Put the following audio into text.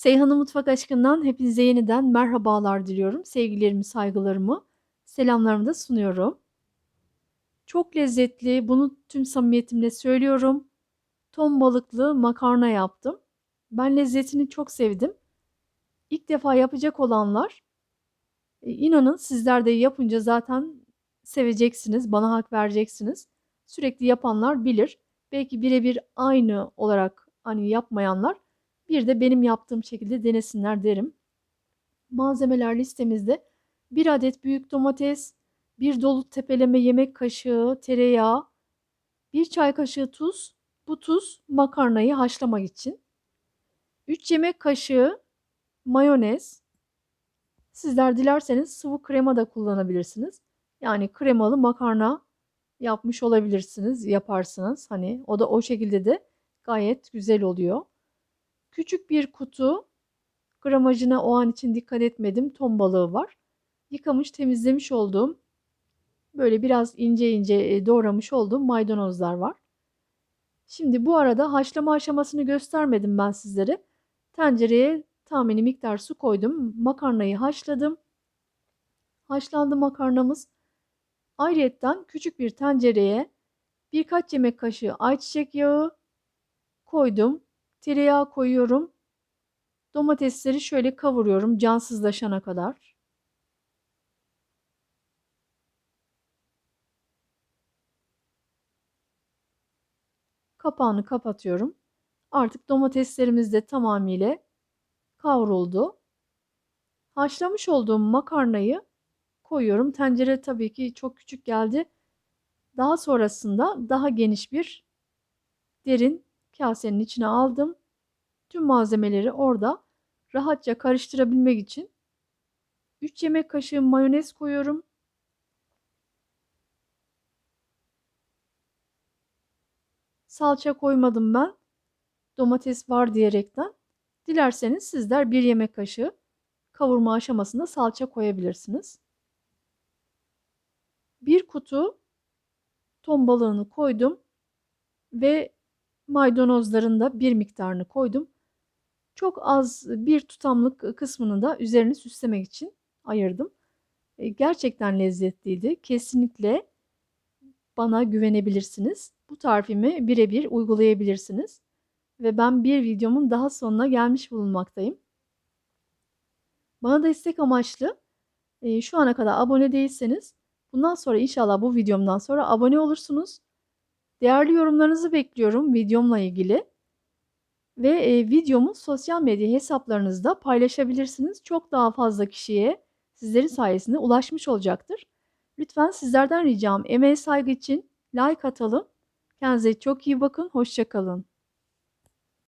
Seyhan'ın Mutfak Aşkı'ndan hepinize yeniden merhabalar diliyorum. Sevgilerimi, saygılarımı, selamlarımı da sunuyorum. Çok lezzetli, bunu tüm samimiyetimle söylüyorum. Ton balıklı makarna yaptım. Ben lezzetini çok sevdim. İlk defa yapacak olanlar, e, inanın sizler de yapınca zaten seveceksiniz, bana hak vereceksiniz. Sürekli yapanlar bilir. Belki birebir aynı olarak hani yapmayanlar bir de benim yaptığım şekilde denesinler derim. Malzemeler listemizde 1 adet büyük domates, 1 dolu tepeleme yemek kaşığı tereyağı, 1 çay kaşığı tuz. Bu tuz makarnayı haşlamak için. 3 yemek kaşığı mayonez. Sizler dilerseniz sıvı krema da kullanabilirsiniz. Yani kremalı makarna yapmış olabilirsiniz, yaparsınız. Hani o da o şekilde de gayet güzel oluyor. Küçük bir kutu gramajına o an için dikkat etmedim. Ton balığı var. Yıkamış, temizlemiş olduğum böyle biraz ince ince e, doğramış olduğum maydanozlar var. Şimdi bu arada haşlama aşamasını göstermedim ben sizlere. Tencereye tahmini miktar su koydum. Makarnayı haşladım. Haşlandı makarnamız. Ayrıyetten küçük bir tencereye birkaç yemek kaşığı ayçiçek yağı koydum. Tereyağı koyuyorum. Domatesleri şöyle kavuruyorum cansızlaşana kadar. Kapağını kapatıyorum. Artık domateslerimiz de tamamıyla kavruldu. Haşlamış olduğum makarnayı koyuyorum. Tencere tabii ki çok küçük geldi. Daha sonrasında daha geniş bir derin kasenin içine aldım. Tüm malzemeleri orada rahatça karıştırabilmek için 3 yemek kaşığı mayonez koyuyorum. Salça koymadım ben. Domates var diyerekten. Dilerseniz sizler 1 yemek kaşığı kavurma aşamasında salça koyabilirsiniz. Bir kutu ton balığını koydum ve maydanozların da bir miktarını koydum. Çok az bir tutamlık kısmını da üzerini süslemek için ayırdım. E, gerçekten lezzetliydi. Kesinlikle bana güvenebilirsiniz. Bu tarifimi birebir uygulayabilirsiniz. Ve ben bir videomun daha sonuna gelmiş bulunmaktayım. Bana destek amaçlı e, şu ana kadar abone değilseniz bundan sonra inşallah bu videomdan sonra abone olursunuz. Değerli yorumlarınızı bekliyorum videomla ilgili. Ve e, videomu sosyal medya hesaplarınızda paylaşabilirsiniz. Çok daha fazla kişiye sizlerin sayesinde ulaşmış olacaktır. Lütfen sizlerden ricam emeğe saygı için like atalım. Kendinize çok iyi bakın. Hoşçakalın.